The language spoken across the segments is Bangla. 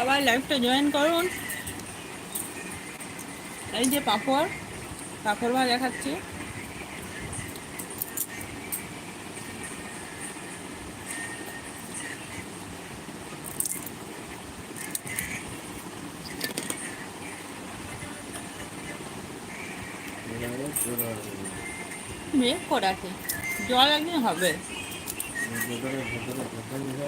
সবাই লাইভটা জয়েন করুন। এই যে পাঁপড় পাঁপড় ভাজা দেখাচ্ছি জল একদিন হবে ভালো কিছু করবে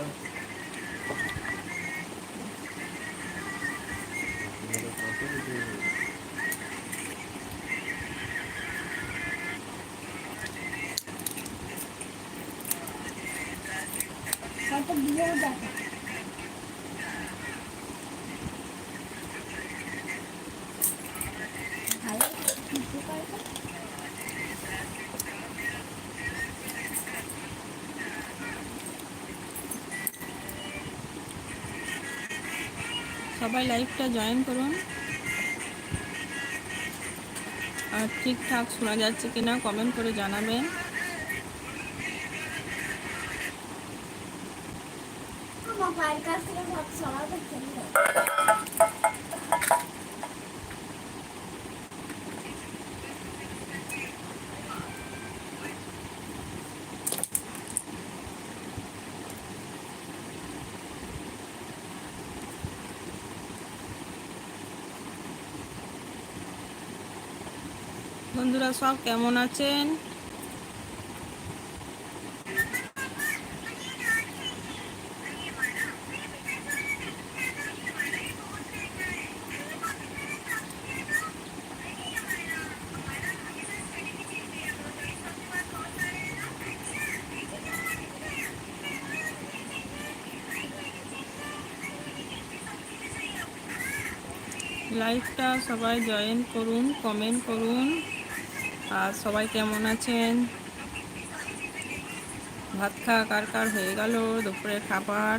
সবাই লাইভটা জয়েন করুন। আর ঠিকঠাক শোনা যাচ্ছে কিনা কমেন্ট করে জানাবেন আমার ভাইয়ের কাছ থেকে সব সবাইকে কিনবে বন্ধুরা সব কেমন আছেন? লাইভটা সবাই জয়েন করুন, কমেন্ট করুন। আর সবাই কেমন আছেন? ভাত খা কার কার হয়ে গেল? দুপুরের খাবার?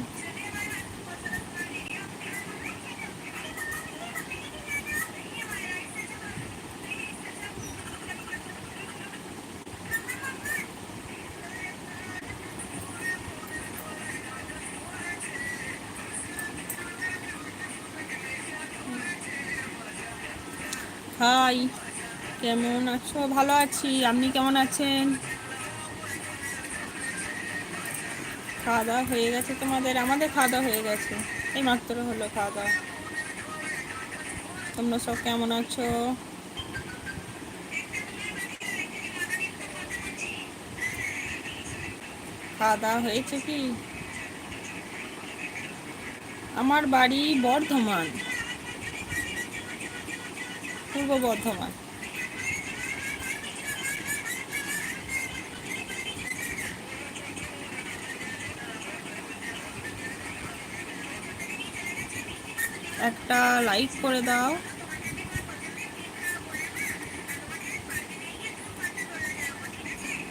কেমন আছো? ভালো আছি। আপনি কেমন আছেন? খাওয়া দাওয়া হয়ে গেছে তোমাদের? আমাদের খাওয়া দাওয়া হয়ে গেছে। এই মাত্র হলো খাওয়া দাওয়া তোমরা সব কেমন আছো? খাওয়া দাওয়া হয়েছে কি? আমার বাড়ি বর্ধমান। পূর্ব বর্ধমান। একটা লাইক করে দাও।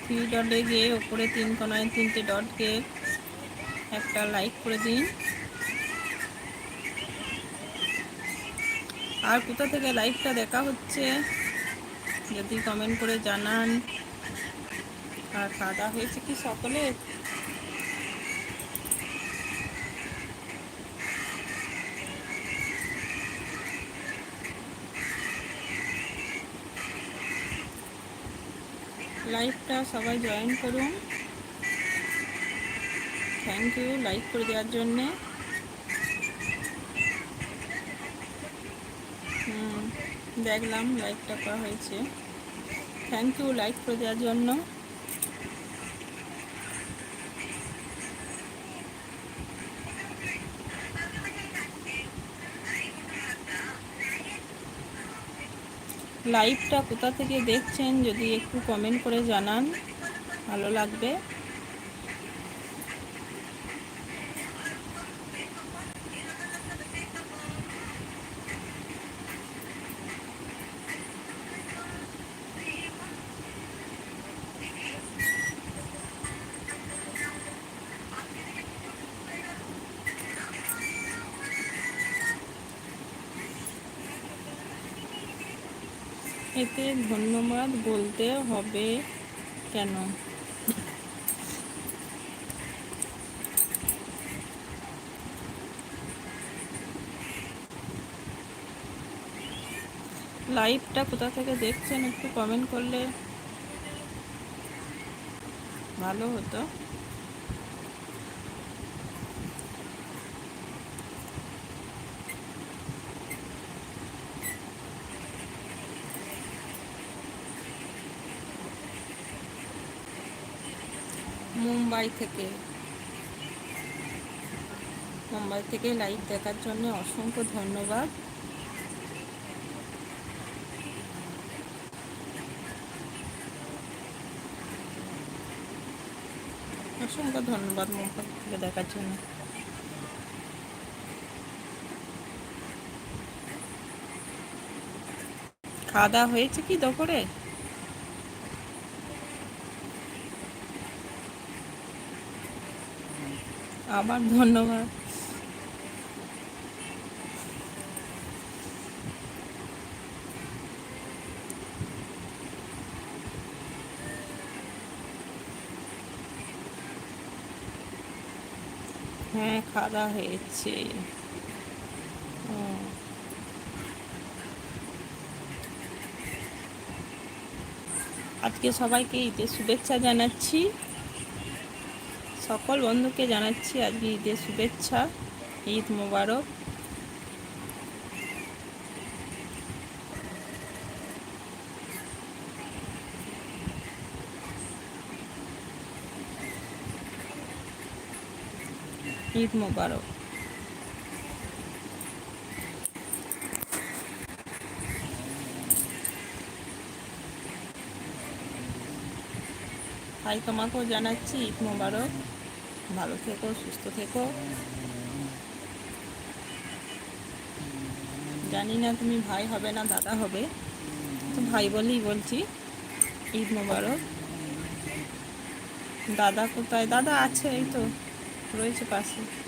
থ্রি ডটে গিয়ে ওপরে তিন কোনায় তিনটে ডটকে একটা লাইক করে দিন। আর কোথা থেকে লাইভটা দেখা হচ্ছে, যদি কমেন্ট করে জানান। আর খাওয়া হয়েছে কি সকলে লাইভটা সবাই জয়েন করুন। থ্যাংক ইউ লাইক করে দেওয়ার জন্যে। দেখলাম লাইকটা করা হয়েছে। থ্যাংক ইউ লাইক করে দেওয়ার জন্য। লাইভটা কোথা থেকে দেখছেন যদি একটু কমেন্ট করে জানান ভালো লাগবে। এতে ধন্যবাদ বলতে হবে কেন? লাইভটা কোথা থেকে দেখছেন একটু কমেন্ট করলে ভালো হতো। মুম্বাই থেকে। মুম্বাই থেকে লাইভ দেখার জন্য অসংখ্য ধন্যবাদ। অসংখ্য ধন্যবাদ মুম্বাই থেকে দেখার জন্য। খাওয়া দাওয়া হয়েছে কি দুপুরে? আবার ধন্যবাদ। হ্যাঁ খাওয়া হয়েছে। আজকে সবাইকে ঈদের শুভেচ্ছা জানাচ্ছি। সকল বন্ধুকে জানাচ্ছি আজকে ঈদের শুভেচ্ছা, ঈদ মোবারক। ঈদ মোবারক। তাই তোমাকেও জানাচ্ছি ঈদ মোবারক। ভালো থেকো, সুস্থ থেকো। জানি না তুমি ভাই হবে না দাদা হবে। তো ভাই বলেই বলছি, ঈদ মোবারক। দাদা কোথায়? দাদা আছে, এই তো, রয়েছে পাশে।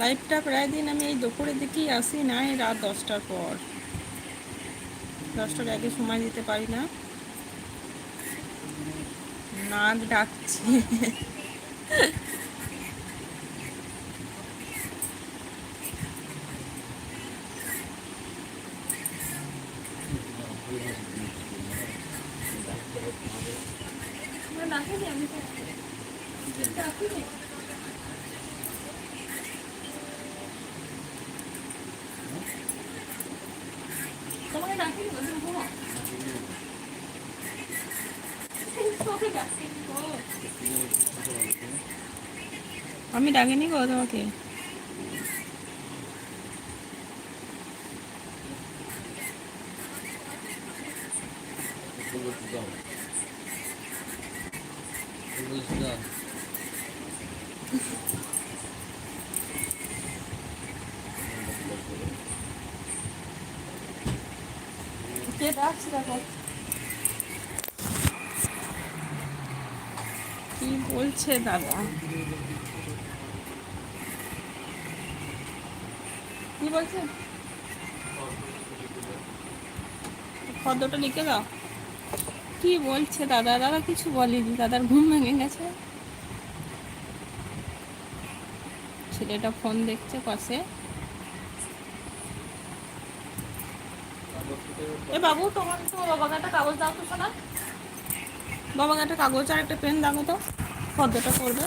লাইভটা প্রায় দিন আমি এই দুপুরের দিকেই আসি না এই রাত দশটার পর। দশটার আগে সময় দিতে পারি না। নাক ডাকছে তোমাকে ডাকিনি বলছি ঘুমো তোকে ডাকিনি গো। আমি ডাকিনি গো তোমাকে? কে ডাকছে দেখো? কি বলছে দাদা? কি বলছে ফর্দটা লিখে দাও। কি বলছে দাদা? দাদা কিছু বলেনি। দাদার ঘুম ভেঙে গেছে। ছেলেটা ফোন দেখছে পাশে এ বাবু, তোমার তো বাবাকে একটা কাগজ দাও তো শোনা। বাবাকে একটা কাগজ আর একটা পেন দাও তো। ফর্দটা করবে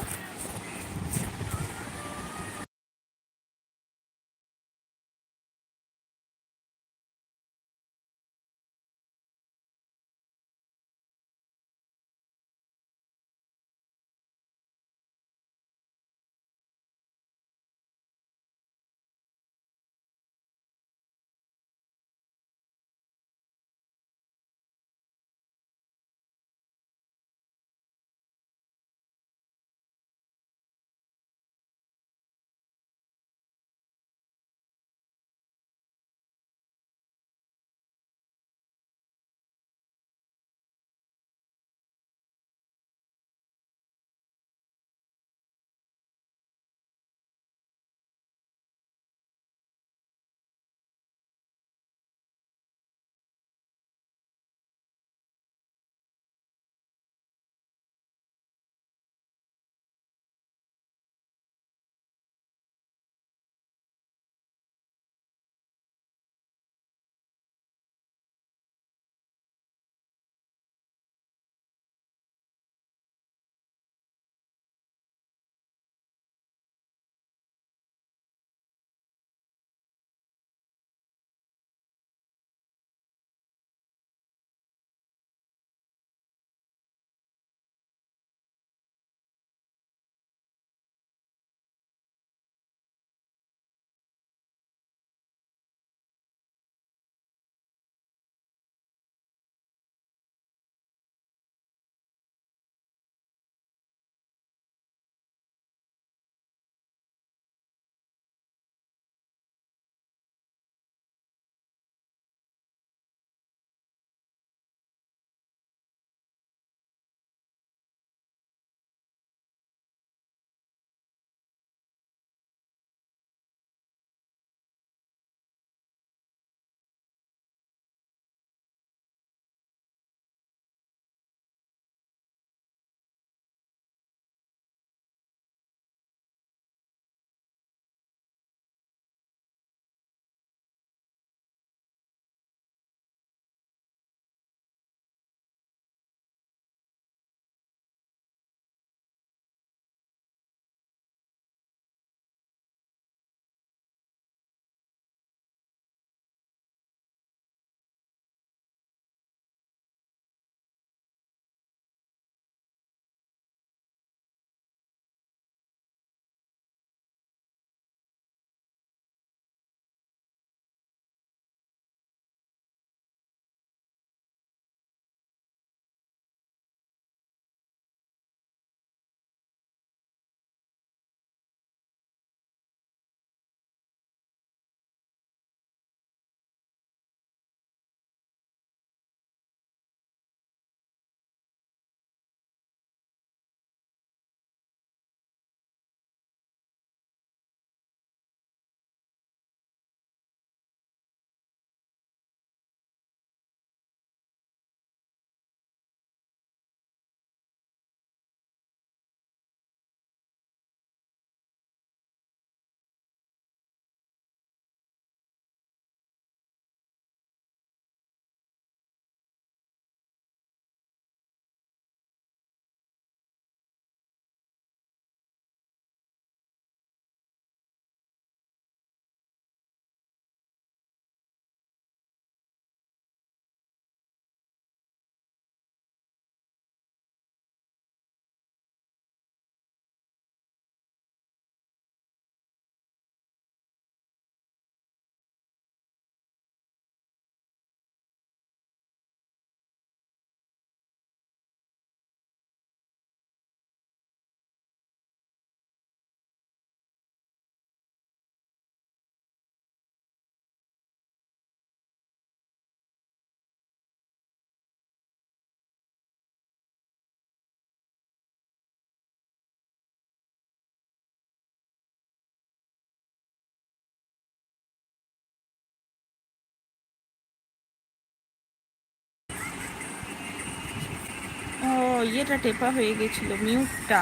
ইয়েটা টেপা হয়ে গেছিল, মিউটটা।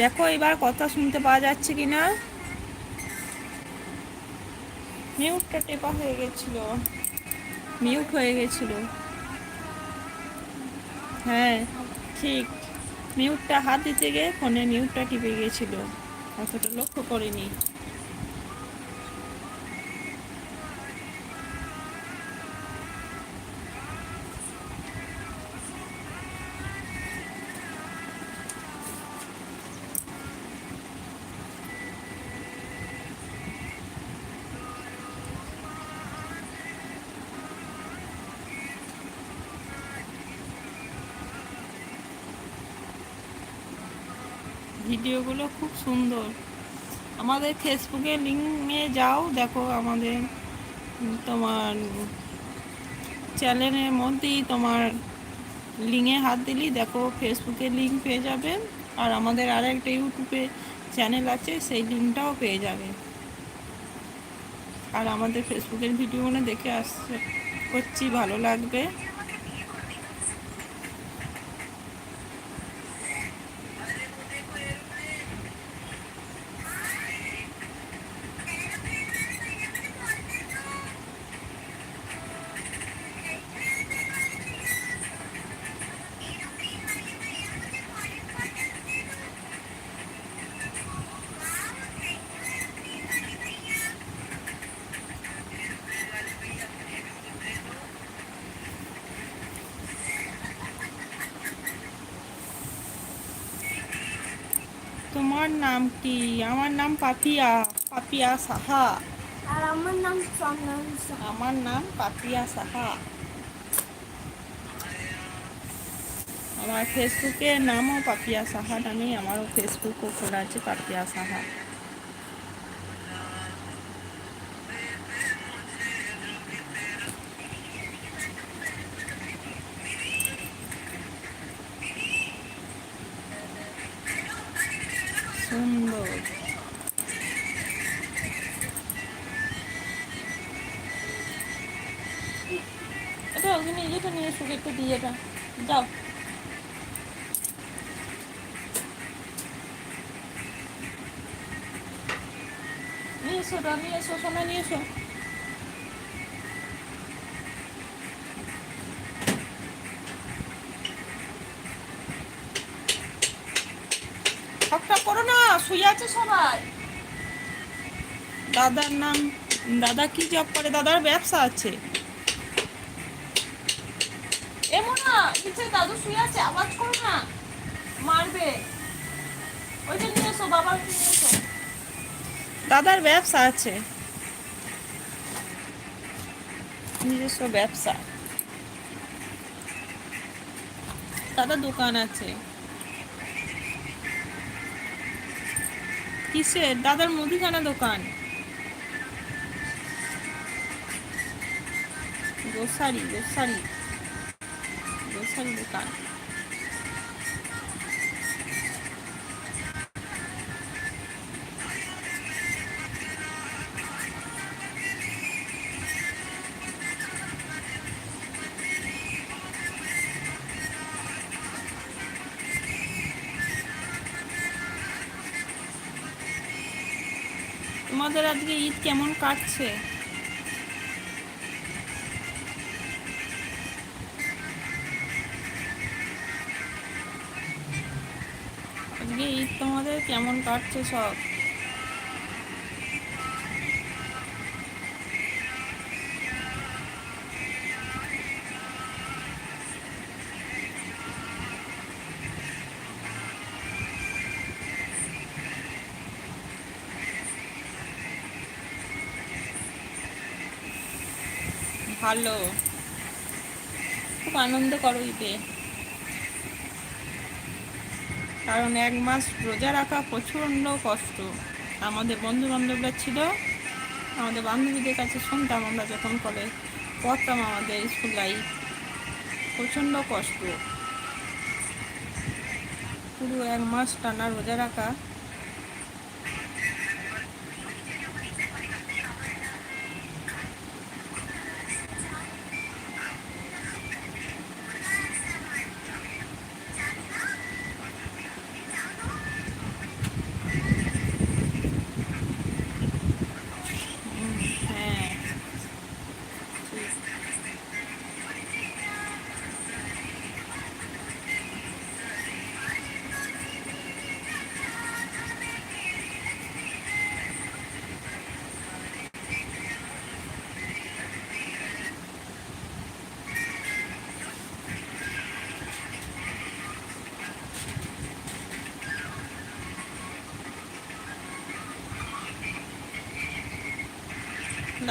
দেখো এবার কথা শুনতে পাওয়া যাচ্ছে কি না মিউটটা টেপা হয়ে গেছিল। মিউট হয়ে গেছিল। হ্যাঁ ঠিক। মিউটটা হাত দিতে গিয়ে ফোনে মিউটটা টিপে গিয়েছিল অতটা লক্ষ্য করিনি। ভিডিওগুলো খুব সুন্দর। আমাদের ফেসবুকে লিঙ্কে যাও, দেখো আমাদের তোমার চ্যানেলের মধ্যেই তোমার লিঙ্কে হাত দিলেই দেখো ফেসবুকে লিঙ্ক পেয়ে যাবে। আর আমাদের আর একটা ইউটিউবে চ্যানেল আছে, সেই লিঙ্কটাও পেয়ে যাবে। আর আমাদের ফেসবুকের ভিডিওগুলো দেখে আসছে, করছি, ভালো লাগবে। তোমার নাম কি? আমার নাম পাপিয়া পাপিয়া সাহা। আর আমার নাম আমার নাম পাপিয়া সাহা। আমার ফেসবুকের নামও পাপিয়া সাহা নামেই আমারও ফেসবুকও খোলা আছে পাপিয়া সাহা। ঠকঠক করো না, শুয়ে আছে সবাই। দাদার নাম, দাদা কি জব করে? দাদার ব্যবসা আছে। না দাদু শুয়ে আছে, আওয়াজ করো না। মারবে। ওইটা নিয়ে এসো নিয়ে এসো। দাদার ব্যবসা আছে। নিজস্ব ব্যবসা। দাদা দোকান আছে। কিসের? দাদার মুদিখানা দোকান। গোসারি গোসারি গোসারি দোকান। কেমন কাটছে? আজকে ঈদ তোমাদের কেমন কাটছে সব? ভালো। খুব আনন্দ করো ঈদে। কারণ এক মাস রোজা রাখা প্রচণ্ড কষ্ট। আমাদের বন্ধু বান্ধবরা ছিল, আমাদের বান্ধবীদের কাছে শুনতাম আমরা যখন কলে পড়তাম আমাদের স্কুল লাইফ। প্রচণ্ড কষ্ট। পুরো এক মাস টানা রোজা রাখা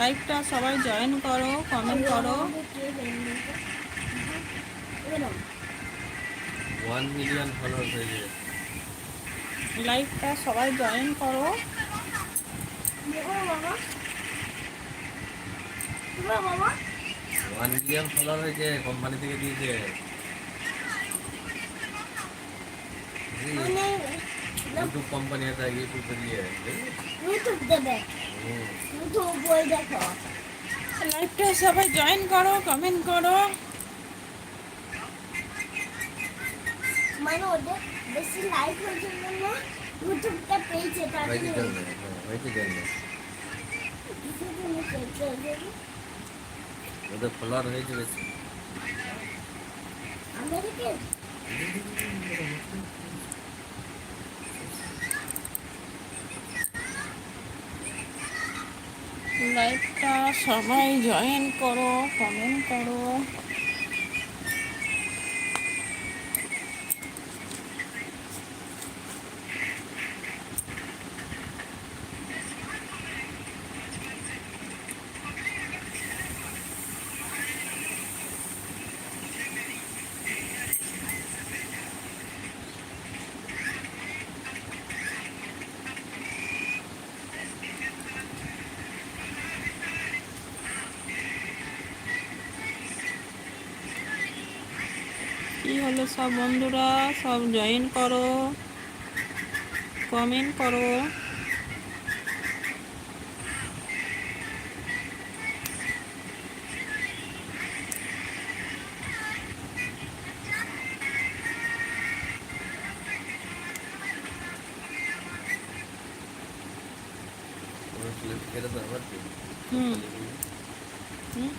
লাইভটা সবাই জয়েন করো কমেন্ট করো। মিলিয়ন হয়ে লাইভটা সবাই জয়েন করো। ওয়ান মিলিয়ন ফলোয়ার হয়েছে কোম্পানি থেকে দিয়েছে। মানে ইউটিউব কোম্পানি আছে ইউটিউব দিয়ে ইউটিউব দেবে। ইউটিউব বই দেখো। লাইভটা সবাই জয়েন করো কমেন্ট করো। মানে ওদের বেশি লাইক হয়েছে জন্য ইউটিউবটা পেয়েছে তার জন্য হ্যাঁ, হয়েছে জন্য ওদের? ওদের ফলোয়ার হয়েছে বেশি। আমেরিকান লাইভটা সবাই জয়েন করো কমেন্ট করো। হলো সব বন্ধুরা সব জয়েন করো কমেন্ট করো। হুম।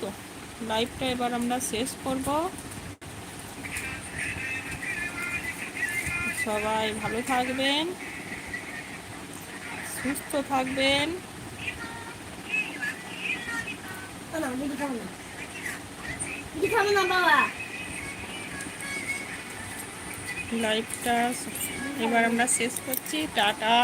তো লাইভটা এবার আমরা শেষ করব। সবাই ভালো থাকবেন সুস্থ থাকবেন। লাইফটা এবার আমরা শেষ করছি টাটা।